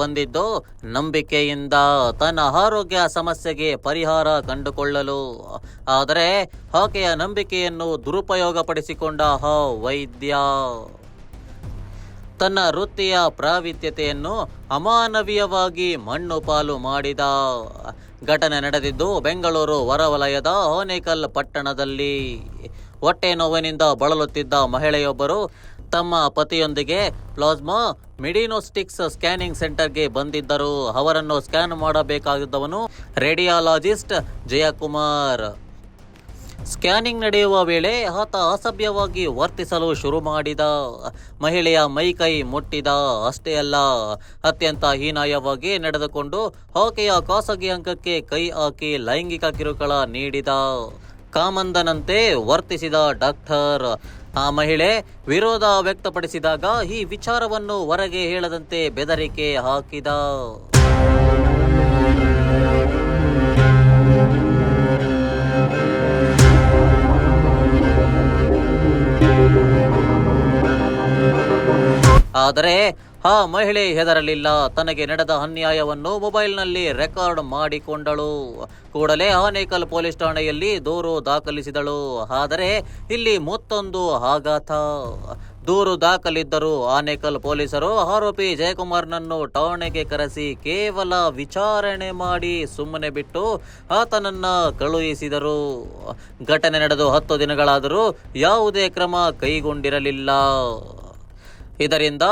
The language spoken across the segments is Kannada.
ಬಂದಿದ್ದು ನಂಬಿಕೆಯಿಂದ ತನ್ನ ಆರೋಗ್ಯ ಸಮಸ್ಯೆಗೆ ಪರಿಹಾರ ಕಂಡುಕೊಳ್ಳಲು. ಆದರೆ ಆಕೆಯ ನಂಬಿಕೆಯನ್ನು ದುರುಪಯೋಗಪಡಿಸಿಕೊಂಡ ಆ ವೈದ್ಯ ತನ್ನ ವೃತ್ತಿಯ ಪ್ರಾವಿತ್ಯತೆಯನ್ನು ಅಮಾನವೀಯವಾಗಿ ಮಣ್ಣು ಪಾಲು ಮಾಡಿದ. ಘಟನೆ ನಡೆದಿದ್ದು ಬೆಂಗಳೂರು ಹೊರವಲಯದ ಹೋನೇಕಲ್ ಪಟ್ಟಣದಲ್ಲಿ. ಹೊಟ್ಟೆ ನೋವಿನಿಂದ ಬಳಲುತ್ತಿದ್ದ ಮಹಿಳೆಯೊಬ್ಬರು ತಮ್ಮ ಪತಿಯೊಂದಿಗೆ ಪ್ಲಾಸ್ಮಾ ಮಿಡಿನೋಸ್ಟಿಕ್ಸ್ ಸ್ಕ್ಯಾನಿಂಗ್ ಸೆಂಟರ್ಗೆ ಬಂದಿದ್ದರು. ಅವರನ್ನು ಸ್ಕ್ಯಾನ್ ಮಾಡಬೇಕಾಗಿದ್ದವನು ರೇಡಿಯಾಲಜಿಸ್ಟ್ ಜಯಕುಮಾರ್. ಸ್ಕ್ಯಾನಿಂಗ್ ನಡೆಯುವ ವೇಳೆ ಆತ ಅಸಭ್ಯವಾಗಿ ವರ್ತಿಸಲು ಶುರು ಮಾಡಿದ. ಮಹಿಳೆಯ ಮೈಕೈ ಮುಟ್ಟಿದ. ಅಷ್ಟೇ ಅಲ್ಲ, ಅತ್ಯಂತ ಹೀನಾಯವಾಗಿ ನಡೆದುಕೊಂಡು ಆಕೆಯ ಖಾಸಗಿ ಅಂಕಕ್ಕೆ ಕೈ ಹಾಕಿ ಲೈಂಗಿಕ ಕಿರುಕುಳ ನೀಡಿದ. ಕಾಮಂದನಂತೆ ವರ್ತಿಸಿದ ಡಾಕ್ಟರ್ ಆ ಮಹಿಳೆ ವಿರೋಧ ವ್ಯಕ್ತಪಡಿಸಿದಾಗ ಈ ವಿಚಾರವನ್ನು ಹೊರಗೆ ಹೇಳದಂತೆ ಬೆದರಿಕೆ ಹಾಕಿದ. ಆದರೆ ಆ ಮಹಿಳೆ ಹೆದರಲಿಲ್ಲ. ತನಗೆ ನಡೆದ ಅನ್ಯಾಯವನ್ನು ಮೊಬೈಲ್ನಲ್ಲಿ ರೆಕಾರ್ಡ್ ಮಾಡಿಕೊಂಡಳು. ಕೂಡಲೇ ಆನೇಕಲ್ ಪೊಲೀಸ್ ಠಾಣೆಯಲ್ಲಿ ದೂರು ದಾಖಲಿಸಿದಳು. ಆದರೆ ಇಲ್ಲಿ ಮತ್ತೊಂದು ಆಘಾತ. ದೂರು ದಾಖಲಿದ್ದರು ಆನೇಕಲ್ ಪೊಲೀಸರು ಆರೋಪಿ ಜಯಕುಮಾರ್ನನ್ನು ಠಾಣೆಗೆ ಕರೆಸಿ ಕೇವಲ ವಿಚಾರಣೆ ಮಾಡಿ ಸುಮ್ಮನೆ ಬಿಟ್ಟು ಆತನನ್ನ ಕಳುಹಿಸಿದರು. ಘಟನೆ ನಡೆದು ಹತ್ತು ದಿನಗಳಾದರೂ ಯಾವುದೇ ಕ್ರಮ ಕೈಗೊಂಡಿರಲಿಲ್ಲ. ಇದರಿಂದ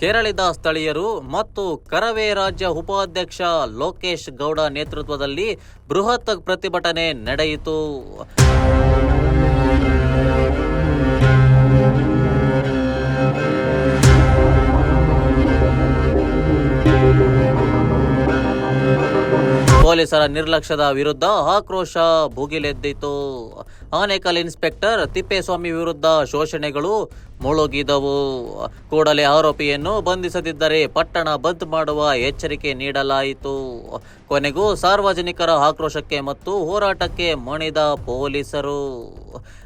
ಕೇರಳದ ಸ್ಥಳೀಯರು ಮತ್ತು ಕರವೇ ರಾಜ್ಯ ಉಪಾಧ್ಯಕ್ಷ ಲೋಕೇಶ್ ಗೌಡ ನೇತೃತ್ವದಲ್ಲಿ ಬೃಹತ್ ಪ್ರತಿಭಟನೆ ನಡೆಯಿತು. ಪೊಲೀಸರ ನಿರ್ಲಕ್ಷ್ಯದ ವಿರುದ್ಧ ಆಕ್ರೋಶ ಭುಗಿಲೆದ್ದಿತು. ಆನೇಕಲ್ ಇನ್ಸ್ಪೆಕ್ಟರ್ ತಿಪ್ಪೇಸ್ವಾಮಿ ವಿರುದ್ಧ ಶೋಷಣೆಗಳು ಮುಳುಗಿದವು. ಕೂಡಲೇ ಆರೋಪಿಯನ್ನು ಬಂಧಿಸದಿದ್ದರೆ ಪಟ್ಟಣ ಬಂದ್ ಮಾಡುವ ಎಚ್ಚರಿಕೆ ನೀಡಲಾಯಿತು. ಕೊನೆಗೂ ಸಾರ್ವಜನಿಕರ ಆಕ್ರೋಶಕ್ಕೆ ಮತ್ತು ಹೋರಾಟಕ್ಕೆ ಮಣಿದ ಪೊಲೀಸರು.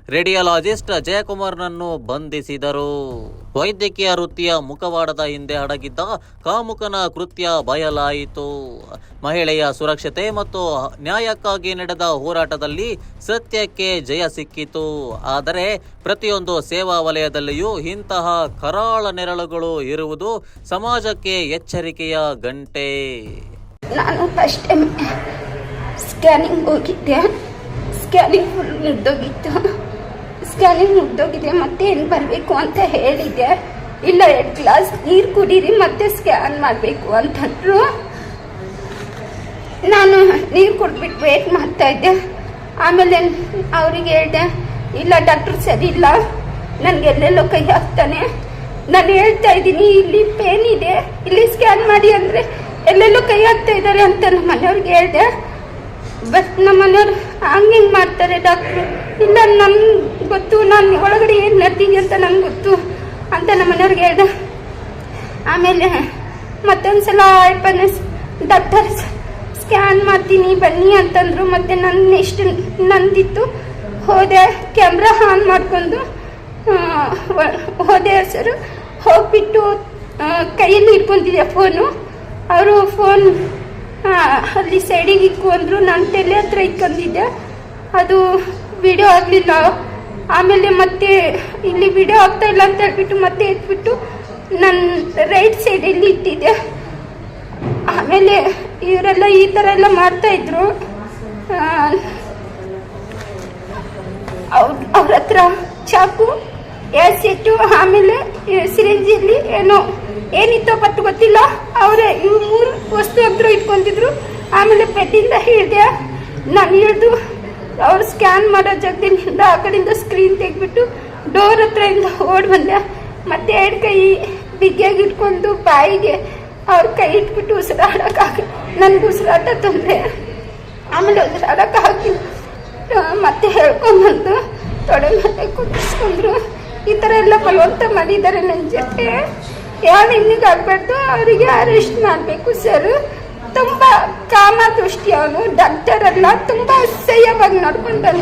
ರೇಡಿಯಾಲಜಿಸ್ಟ್ ಜಯಕುಮಾರ್ನನ್ನು ಬಂಧಿಸಿದರು. ವೈದ್ಯಕೀಯ ವೃತ್ತಿಯ ಮುಖವಾಡದ ಹಿಂದೆ ಅಡಗಿದ್ದ ಕಾಮುಕನ ಕೃತ್ಯ ಬಯಲಾಯಿತು. ಮಹಿಳೆಯ ಸುರಕ್ಷತೆ ಮತ್ತು ನ್ಯಾಯಕ್ಕಾಗಿ ನಡೆದ ಹೋರಾಟದಲ್ಲಿ ಸತ್ಯಕ್ಕೆ ಜಯ ಸಿಕ್ಕಿತು. ಆದರೆ ಪ್ರತಿಯೊಂದು ಸೇವಾ ವಲಯದಲ್ಲಿಯೂ ಇಂತಹ ಕರಾಳ ನೆರಳುಗಳು ಇರುವುದು ಸಮಾಜಕ್ಕೆ ಎಚ್ಚರಿಕೆಯ ಗಂಟೆ. ನಾನು ಫಸ್ಟ್ ಟೈಮ್ ಸ್ಕ್ಯಾನಿಂಗ್ ಹೋಗಿದ್ದೆ. ಸ್ಕ್ಯಾನಿಂಗ್ ಫುಲ್ ಮುಗ್ದೋಗಿತ್ತು ಸ್ಕ್ಯಾನಿಂಗ್ ಮುಗ್ದೋಗಿದೆ ಮತ್ತೆ ಏನು ಬರಬೇಕು ಅಂತ ಹೇಳಿದೆ ಇಲ್ಲ, ಎರಡು ಗ್ಲಾಸ್ ನೀರು ಕುಡೀರಿ, ಮತ್ತೆ ಸ್ಕ್ಯಾನ್ ಮಾಡಬೇಕು ಅಂತಂದ್ರು. ನಾನು ನೀರು ಕುಡ್ಬಿಟ್ಟು ವೇಟ್ ಮಾಡ್ತಾ ಇದ್ದೆ. ಆಮೇಲೆ ಅವ್ರಿಗೆ ಹೇಳಿದೆ, ಇಲ್ಲ ಡಾಕ್ಟರ್ ಸರಿ ಇಲ್ಲ. ನನಗೆ ಎಲ್ಲೆಲ್ಲೋ ಕೈ ಹಾಕ್ತಾನೆ. ನಾನು ಹೇಳ್ತಾ ಇದ್ದೀನಿ, ಇಲ್ಲಿ ಪೇನ್ ಇದೆ. ಇಲ್ಲಿ ಸ್ಕ್ಯಾನ್ ಮಾಡಿ ಅಂದರೆ ಎಲ್ಲೆಲ್ಲೋ ಕೈ ಹಾಕ್ತಾ ಇದ್ದಾರೆ ಅಂತ ನಮ್ಮ ಮನೆಯವ್ರಿಗೆ ಹೇಳಿದೆ. ಬಟ್ ನಮ್ಮ ಮನೆಯವ್ರು ಹಂಗೆ ಹಿಂಗೆ ಮಾಡ್ತಾರೆ ಡಾಕ್ಟ್ರು ಇಲ್ಲ ನನ್ಗೆ ಗೊತ್ತು, ನಾನು ಒಳಗಡೆ ಏನು ನಡೆದಿದೆ ಅಂತ ನಂಗೆ ಗೊತ್ತು ಅಂತ ನಮ್ಮ ಮನೆಯವ್ರಿಗೆ ಹೇಳ್ದೆ. ಆಮೇಲೆ ಮತ್ತೊಂದ್ಸಲ ಅಯ್ಯಪ್ಪನ ಡಾಕ್ಟರ್ ಸ್ಕ್ಯಾನ್ ಮಾಡ್ತೀನಿ, ಬನ್ನಿ ಅಂತಂದರು. ಮತ್ತು ನನ್ನ ಎಷ್ಟು ನಂದಿತ್ತು ಹೋದೆ ಕ್ಯಾಮ್ರಾ ಆನ್ ಮಾಡ್ಕೊಂಡು ಹೋದೆ ಸರ್. ಹೋಗ್ಬಿಟ್ಟು ಕೈಯಲ್ಲಿ ಇಟ್ಕೊಂತಿದ್ದೆ ಫೋನು. ಅವರು ಫೋನ್ ಅಲ್ಲಿ ಸೈಡಿಗೆ ಇಕ್ಕು ಅಂದರು, ನಾನು ತಲೆ ಹತ್ರ ಇಟ್ಕೊಂಡಿದ್ದೆ. ಅದು ವಿಡಿಯೋ ಆಗಲಿಲ್ಲ. ಆಮೇಲೆ ಮತ್ತೆ ಇಲ್ಲಿ ವಿಡಿಯೋ ಆಗ್ತಾ ಇಲ್ಲ ಅಂತ ಹೇಳ್ಬಿಟ್ಟು ಮತ್ತೆ ಎತ್ಬಿಟ್ಟು ನನ್ನ ರೈಟ್ ಸೈಡಲ್ಲಿ ಇಟ್ಟಿದ್ದೆ. ಆಮೇಲೆ ಇವರೆಲ್ಲ ಈ ಥರ ಎಲ್ಲ ಮಾಡ್ತಾ ಇದ್ರು ಅವ್ರ ಅವ್ರ ಹತ್ರ ಚಾಕು ಎಸಿಟ್ಟು ಆಮೇಲೆ ಸಿರಿಂಜಿಯಲ್ಲಿ ಏನೋ ಏನಿತ್ತೋ ಪಟ್ಟು ಗೊತ್ತಿಲ್ಲ. ಅವರೇ ಇವ್ರು ಮೂರು ವಸ್ತು ಹತ್ರ ಇಟ್ಕೊಂತಿದ್ರು. ಆಮೇಲೆ ಪೆಟ್ಟಿಂದ ಹಿಡಿದೆ ನಾನು ಹಿಡಿದು ಅವ್ರು ಸ್ಕ್ಯಾನ್ ಮಾಡೋ ಜಾಗದಿಂದ ಆ ಕಡೆಯಿಂದ ಸ್ಕ್ರೀನ್ ತೆಗೆದ್ಬಿಟ್ಟು ಡೋರ್ ಹತ್ರದಿಂದ ಓಡ್ ಬಂದೆ. ಮತ್ತೆ ಎರಡು ಕೈ ಬಿಗಿಯಾಗಿ ಇಟ್ಕೊಂಡು ಬಾಯಿಗೆ ಅವ್ರ ಕೈ ಇಟ್ಬಿಟ್ಟು ಉಸಿರಾಡೋಕ್ಕಾಗ ನನ್ಗೆ ಉಸಿರಾಟ ತೊಂದರೆ. ಆಮೇಲೆ ಉಸಿರಾಡೋಕ್ಕಾಗಿ ಮತ್ತೆ ಹೇಳ್ಕೊಂಡ್ಬಂದು ತೊಡೆ ಮೇಲೆ ಕುದಿಸ್ಕೊಂಡ್ರು ಈ ಥರ ಎಲ್ಲ ಫಲವಂತ ಮಾಡಿದ್ದಾರೆ ನನ್ನ ಜೊತೆ. ಯಾರು ಇನ್ನಿಗೆ ಆಗಬಾರ್ದು, ಅವರಿಗೆ ಅರೆಸ್ಟ್ ಮಾಡಬೇಕು ಸರ್ ತುಂಬ ಕಾಮ ದೃಷ್ಟಿ ಅವನು ಡಾಕ್ಟರ್ ಅಲ್ಲ, ತುಂಬ ಅಸಹ್ಯವಾಗಿ ನೋಡ್ಕೊಂತಾನೆ